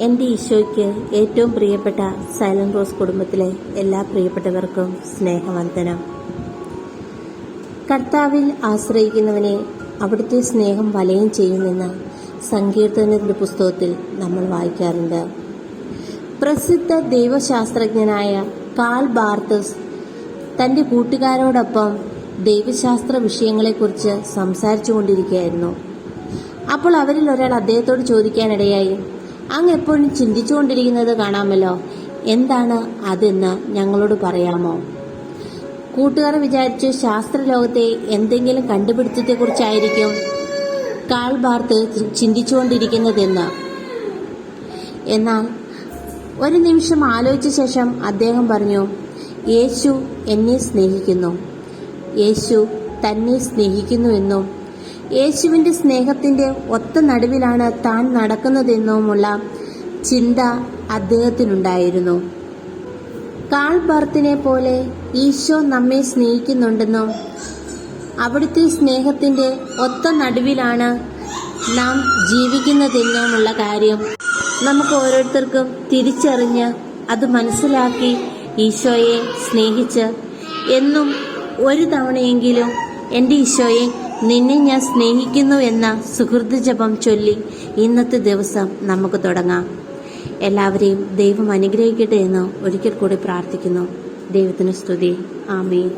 എന്റെ ഈശോയ്ക്ക് ഏറ്റവും പ്രിയപ്പെട്ട സൈലന്റ് റോസ് കുടുംബത്തിലെ എല്ലാ പ്രിയപ്പെട്ടവർക്കും സ്നേഹവന്ദനം. കർത്താവിൽ ആശ്രയിക്കുന്നവനെ അവിടുത്തെ സ്നേഹം വലയം ചെയ്യുമെന്ന് സങ്കീർത്തനത്തിന്റെ പുസ്തകത്തിൽ നമ്മൾ വായിക്കാറുണ്ട്. പ്രസിദ്ധ ദൈവശാസ്ത്രജ്ഞനായ കാൾ ബാർത്തസ് തന്റെ കൂട്ടുകാരോടൊപ്പം ദൈവശാസ്ത്ര വിഷയങ്ങളെക്കുറിച്ച് സംസാരിച്ചു കൊണ്ടിരിക്കുകയായിരുന്നു അപ്പോൾ അവരിൽ ഒരാൾ അദ്ദേഹത്തോട് ചോദിക്കാനിടയായി അങ്ങ് എപ്പോഴും ചിന്തിച്ചുകൊണ്ടിരിക്കുന്നത് കാണാമല്ലോ. എന്താണ് അതെന്ന് ഞങ്ങളോട് പറയാമോ? കൂട്ടുകാർ വിചാരിച്ചു ശാസ്ത്രലോകത്തെ എന്തെങ്കിലും കണ്ടുപിടുത്തത്തെക്കുറിച്ചായിരിക്കും. കാൾ ബാർത്ത് ചിന്തിച്ചുകൊണ്ടിരിക്കുന്നതെന്ന്. എന്നാൽ ഒരു നിമിഷം ആലോചിച്ച ശേഷം അദ്ദേഹം പറഞ്ഞു യേശു എന്നെ സ്നേഹിക്കുന്നു. യേശു തന്നെ സ്നേഹിക്കുന്നുവെന്നും യേശുവിന്റെ സ്നേഹത്തിന്റെ ഒത്ത നടുവിലാണ് താൻ നടക്കുന്നതെന്നുമുള്ള ചിന്ത അദ്ദേഹത്തിനുണ്ടായിരുന്നു. കാൾ ബർത്തിനെ പോലെ ഈശോ നമ്മെ സ്നേഹിക്കുന്നുണ്ടെന്നും അവിടുത്തെ സ്നേഹത്തിന്റെ ഒത്ത നടുവിലാണ് നാം ജീവിക്കുന്നതെന്നുമുള്ള കാര്യം നമുക്ക് ഓരോരുത്തർക്കും തിരിച്ചറിഞ്ഞ് അത് മനസ്സിലാക്കി ഈശോയെ സ്നേഹിച്ച് എന്നും ഒരു തവണയെങ്കിലും എന്റെ ഈശോയെ നിന്നെ ഞാൻ സ്നേഹിക്കുന്നു എന്ന സുഹൃത്ത് ജപം ചൊല്ലി ഇന്നത്തെ ദിവസം നമുക്ക് തുടങ്ങാം. എല്ലാവരെയും ദൈവം അനുഗ്രഹിക്കട്ടെ എന്ന് ഒരിക്കൽ കൂടി പ്രാർത്ഥിക്കുന്നു. ദൈവത്തിന് സ്തുതി. ആമീൻ.